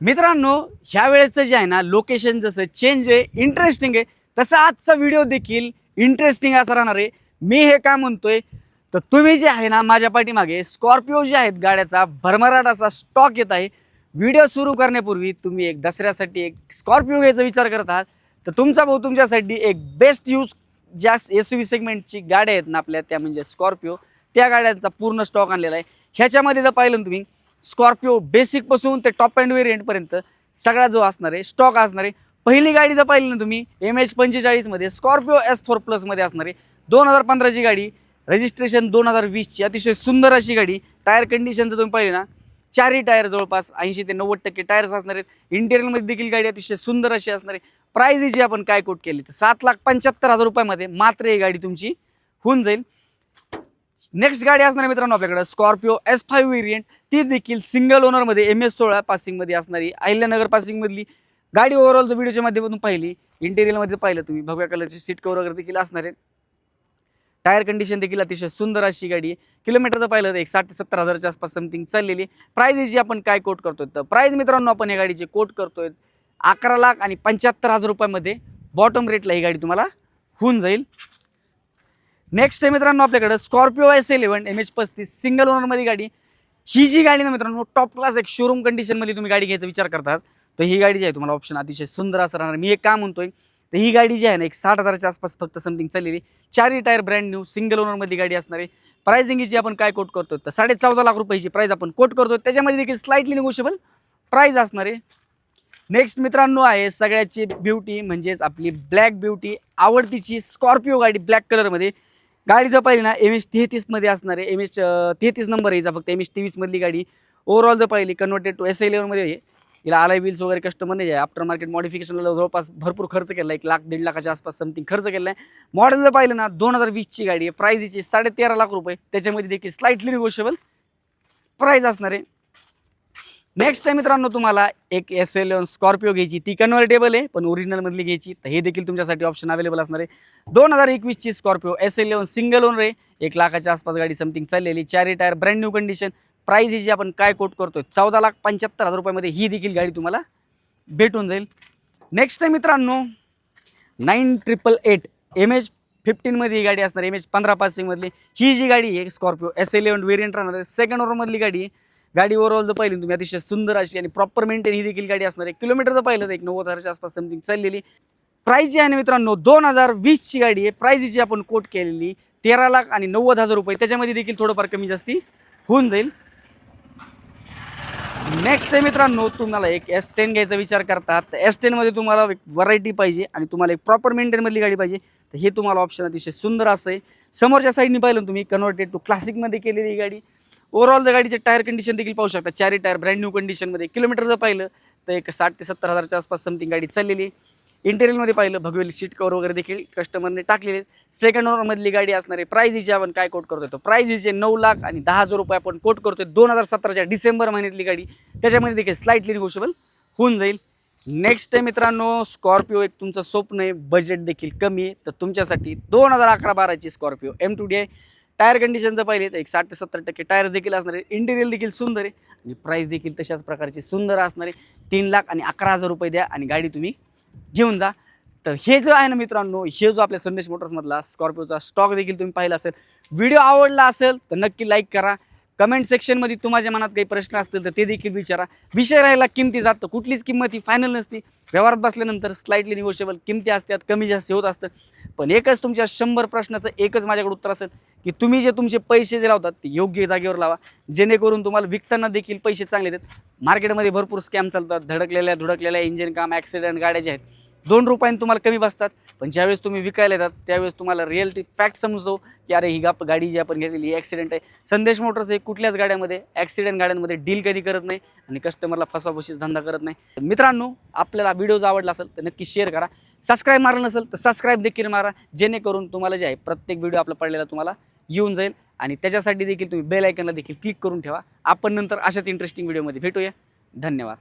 मित्रांनो ह्या वेळेचं जे आहे ना लोकेशन जसं चेंज आहे इंटरेस्टिंग आहे तसं आजचा व्हिडिओ देखील इंटरेस्टिंग असा राहणार आहे. मी हे का म्हणतोय तर तुम्ही जे आहे ना माझ्या पाठीमागे स्कॉर्पिओ जे आहेत गाड्याचा भरमराट असा स्टॉक येत आहे. व्हिडिओ सुरू करण्यापूर्वी तुम्ही एक दसऱ्यासाठी एक स्कॉर्पिओ घ्यायचा विचार करत आहात. तर तुमचा भाऊ तुमच्यासाठी एक बेस्ट यूज ज्या एस व्ही सेगमेंटची गाड्या आहेत ना आपल्या त्या म्हणजे स्कॉर्पिओ त्या गाड्यांचा पूर्ण स्टॉक आणलेला आहे. ह्याच्यामध्ये जर पाहिलं ना तुम्ही स्कॉर्पिओ बेसिकपासून ते टॉप अँड व्हेरियंटपर्यंत सगळा जो असणार आहे स्टॉक असणार आहे. पहिली गाडी जर पाहिली ना तुम्ही एम एच पंचेचाळीसमध्ये स्कॉर्पिओ एस फोर प्लसमध्ये असणार आहे. दोन हजार पंधराची गाडी रजिस्ट्रेशन दोन हजार वीसची अतिशय सुंदर अशी गाडी टायर कंडिशन जर तुम्ही पाहिली ना चारही टायर जवळपास ऐंशी ते नव्वद टक्के टायर्स असणार आहेत. इंटेरियरमध्ये देखील गाडी अतिशय सुंदर अशी असणार आहे. प्राईज आपण काय कोट केली तर सात लाख पंच्याहत्तर हजार रुपयामध्ये मात्र ही गाडी तुमची होऊन जाईल. नेक्स्ट गाडी असणार आहे मित्रांनो आपल्याकडे स्कॉर्पिओ एस फाईव्ह व्हेरियंट ती देखील सिंगल ओनरमध्ये एम एस सोळा पासिंगमध्ये असणारी अहिल्यानगर पासिंगमधली गाडी ओव्हरऑल व्हिडिओच्या माध्यमातून पाहिली इंटेरियलमध्ये पाहिलं तुम्ही भगव्या कलरची सीट कवर वगैरे देखील असणार आहे. टायर कंडिशन देखील अतिशय सुंदर अशी गाडी आहे. किलोमीटरचं पाहिलं तर एक साठ ते सत्तर हजारच्या आसपास समथिंग चाललेली प्राईज जी आपण काय कोट करतोय तर प्राईज मित्रांनो आपण या गाडीची कोट करतोय अकरा लाख आणि पंच्याहत्तर हजार रुपयामध्ये बॉटम रेटला ही गाडी तुम्हाला होऊन जाईल. नेक्स्ट आहे मित्रांनो आपल्याकडं Scorpio S eleven M H पस्तीस सिंगल ओनरमध्ये गाडी. ही जी गाडी ना मित्रांनो टॉप क्लास एक शोरूम कंडिशनमध्ये तुम्ही गाडी घ्यायचा विचार करतात. तर ही गाडी जी आहे तुम्हाला ऑप्शन अतिशय सुंदर असं राहणार. मी एक का म्हणतोय तर ही गाडी जी आहे ना एक साठ हजाराच्या आसपास फक्त समथिंग चाललेली. चारही टायर ब्रँड न्यू सिंगल ओनरमध्ये गाडी असणारी आहे. प्राइसिंग जी आपण काय कोट करतो तर साडे चौदा लाख रुपयाची प्राईज आपण कोट करतो त्याच्यामध्ये देखील स्लाइटली निगोशिएबल प्राईज असणार आहे. नेक्स्ट मित्रांनो आहे सगळ्याची ब्युटी म्हणजेच आपली ब्लॅक ब्युटी आवडतीची स्कॉर्पिओ गाडी ब्लॅक कलरमध्ये गाडीचं पाहिली ना एम एच तेहतीसमध्ये असणार आहे एम एच तेहतीस नंबर आहे फक्त एम एच तेवीसमधली गाडी. ओव्हरऑल जर पाहिली कन्वर्टेड टू एस इलेवनमध्ये आहे. हिला आलाय बिल्स वगैरे कस्टमर नाही आहे. आफ्टर मार्केट मॉडिफिकेशनला जवळपास भरपूर खर्च केला एक लाख दीड लाखाच्या आसपास समथिंग खर्च केला आहे. मॉडेल जर पाहिलं ना दोन हजार वीसची गाडी आहे. प्राईजची साडे तेरा लाख रुपये. त्याच्यामध्ये देखील स्लाइटली निगोशिएबल प्राईज असणार आहे नेक्स्ट आहे मित्रांनो तुम्हाला एक एस एल स्कॉर्पिओ घ्यायची. ती कन्व्हर्टेबल आहे पण ओरिजिनलमधली घ्यायची. तर हे देखील तुमच्यासाठी ऑप्शन अवेलेबल असणार आहे. दोन हजार एकवीसची Scorpio S L single owner आहे. एक लाखाच्या आसपास गाडी समथिंग चाललेली चारी tyre brand new condition price ही जी आपण काय कोट करतो चौदा लाख पंच्याहत्तर हजार रुपयामध्ये ही देखील गाडी तुम्हाला भेटून जाईल. नेक्स्ट आहे मित्रांनो nine triple eight M H फिफ्टीनमध्ये ही गाडी असणार एम एच पंधरा पासिंगमधली. ही जी गाडी आहे Scorpio S L N variant राहणार आहे. सेकंड ओवरमधली गाडी आहे. गाडी ओव्हरऑल जर पाहिली तुम्ही अतिशय सुंदर अशी आणि प्रॉपर मेंटेन ही देखील गाडी असणार आहे. किलोमीटर जर पाहिलं तर एक नव्वद हजारच्या आसपास समथिंग चाललेली. प्राईज जी आहे ना मित्रांनो दोन हजार वीसची गाडी आहे. प्राईज जी आपण कोट केलेली तेरा लाख आणि नव्वद हजार रुपये. त्याच्यामध्ये देखील थोडंफार कमी जास्ती होऊन जाईल. नेक्स्ट आहे मित्रांनो तुम्हाला एक एस टेन घ्यायचा विचार करतात. तर एस टेनमध्ये तुम्हाला एक व्हरायटी पाहिजे आणि तुम्हाला एक प्रॉपर मेंटेनमधली गाडी पाहिजे. तर हे तुम्हाला ऑप्शन अतिशय सुंदर असं आहे. समोरच्या साईडनी पाहिलं ना तुम्ही कन्वर्टेड टू क्लासिकमध्ये केलेली गाडी. ओव्हरऑल जर गाडीचे टायर कंडिशन देखील पाहू शकता. चारही टायर ब्रँड न्यू कंडिशनमध्ये किलोमीटर जर पाहिलं तर एक साठ ते सत्तर हजारच्या आसपास समथिंग गाडी चाललेली इंटेरियलमध्ये पाहिलं भगवेल सीट कवर वगैरे देखील कस्टमरने टाकलेले सेकंड ओनरमधली गाडी असणारे प्राईज हिची आपण काय कोट करतोय तो? प्राईज हिचे नऊ लाख आणि दहा हजार रुपये आपण कोट करतोय. दोन हजार सतराच्या डिसेंबर महिन्यातली गाडी. त्याच्यामध्ये देखील स्लाइटली निगोशिएबल होऊन जाईल. नेक्स्ट आहे मित्रांनो स्कॉर्पिओ एक तुमचं स्वप्न आहे. बजेट देखील कमी आहे. तर तुमच्यासाठी दोन हजार अकरा बाराची स्कॉर्पिओ एम टू डी आहे. टायर कंडिशन जर पाहिले तर एक साठ ते सत्तर टक्के टायर देखील असणार. आहे देखील सुंदर आहे. आणि प्राईस देखील तशाच प्रकारची सुंदर असणार. आहे तीन लाख आणि अकरा हजार रुपये द्या आणि गाडी तुम्ही घेऊन जा. तर हे जो आहे ना मित्रांनो हे जो आपल्या संदेश मोटर्समधला स्कॉर्पिओचा स्टॉक देखील तुम्ही पाहिला असेल व्हिडिओ आवडला असेल तर नक्की लाईक करा. कमेंट सेक्शनमध्ये तुमच्या मनात काही प्रश्न असतील तर ते देखील विचारा. विषय राहिला किमती जातं कुठलीच किंमत ही फायनल नसती. व्यवहारात बसल्यानंतर स्लाइटली निगोशिएबल किमती असतात कमी जास्त होत असतं. पण एकच तुमच्या शंभर प्रश्नाचं एकच माझ्याकडे उत्तर असेल की तुम्ही जे तुमचे पैसे जे लावतात ते योग्य जागेवर लावा. जेणेकरून तुम्हाला विकताना देखील पैसे चांगले देतात मार्केटमध्ये भरपूर स्कॅम चालतात. धडकलेल्या धुडकलेल्या इंजिन काम ॲक्सिडेंट गाड्या ज्या आहेत दोन रुपयांनी तुम्हाला कमी बसतात पण ज्यावेळेस तुम्ही विकायला येतात त्यावेळेस तुम्हाला रिअलिटी फॅक्ट समजतो की अरे ही गाप गाडी जी आपण घेतलेली ही ॲक्सिडेंट आहे. संदेश मोटर्स हे कुठल्याच गाड्यामध्ये ॲक्सिडेंट गाड्यांमध्ये डील कधी करत नाही आणि कस्टमरला फसाफशीच धंदा करत नाही. मित्रांनो आपल्याला व्हिडिओ आवडला असेल तर नक्की शेअर करा. सबस्क्राईब मारलं नसेल तर सबस्क्राईब देखील मारा जेणेकरून तुम्हाला जे आहे प्रत्येक व्हिडिओ आपला पडलेला तुम्हाला येऊन जाईल. आणि त्याच्यासाठी देखील तुम्ही बेल आयकनला देखील क्लिक करून ठेवा. आपण नंतर अशाच इंटरेस्टिंग व्हिडिओमध्ये भेटूया. धन्यवाद.